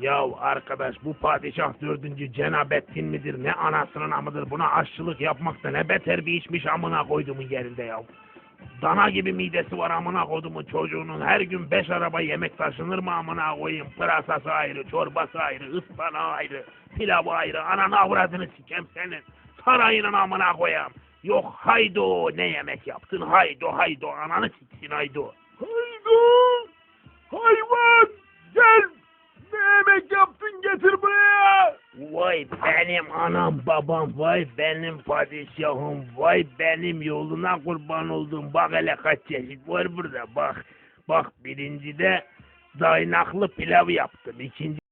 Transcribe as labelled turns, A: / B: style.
A: Ya arkadaş bu padişah dördüncü Cenabettin midir ne anasının amıdır buna aşçılık yapmakta ne beter bir işmiş amına koyduğumun yerinde ya. Dana gibi midesi var amına koyduğumun çocuğunun her gün beş araba yemek taşınır mı amına koyayım pırasası ayrı çorbası ayrı ıspanağı ayrı pilavı ayrı ananı avradını sikem senin sarayının amına koyam. Yok haydo ne yemek yaptın haydo haydo ananı siksin haydo.
B: Haydo!
A: Benim anam babam, vay benim padişahım, vay benim yoluna kurban oldum. Bak hele kaç çeşit var burada bak. Bak birincide dayanaklı pilav yaptım. İkinci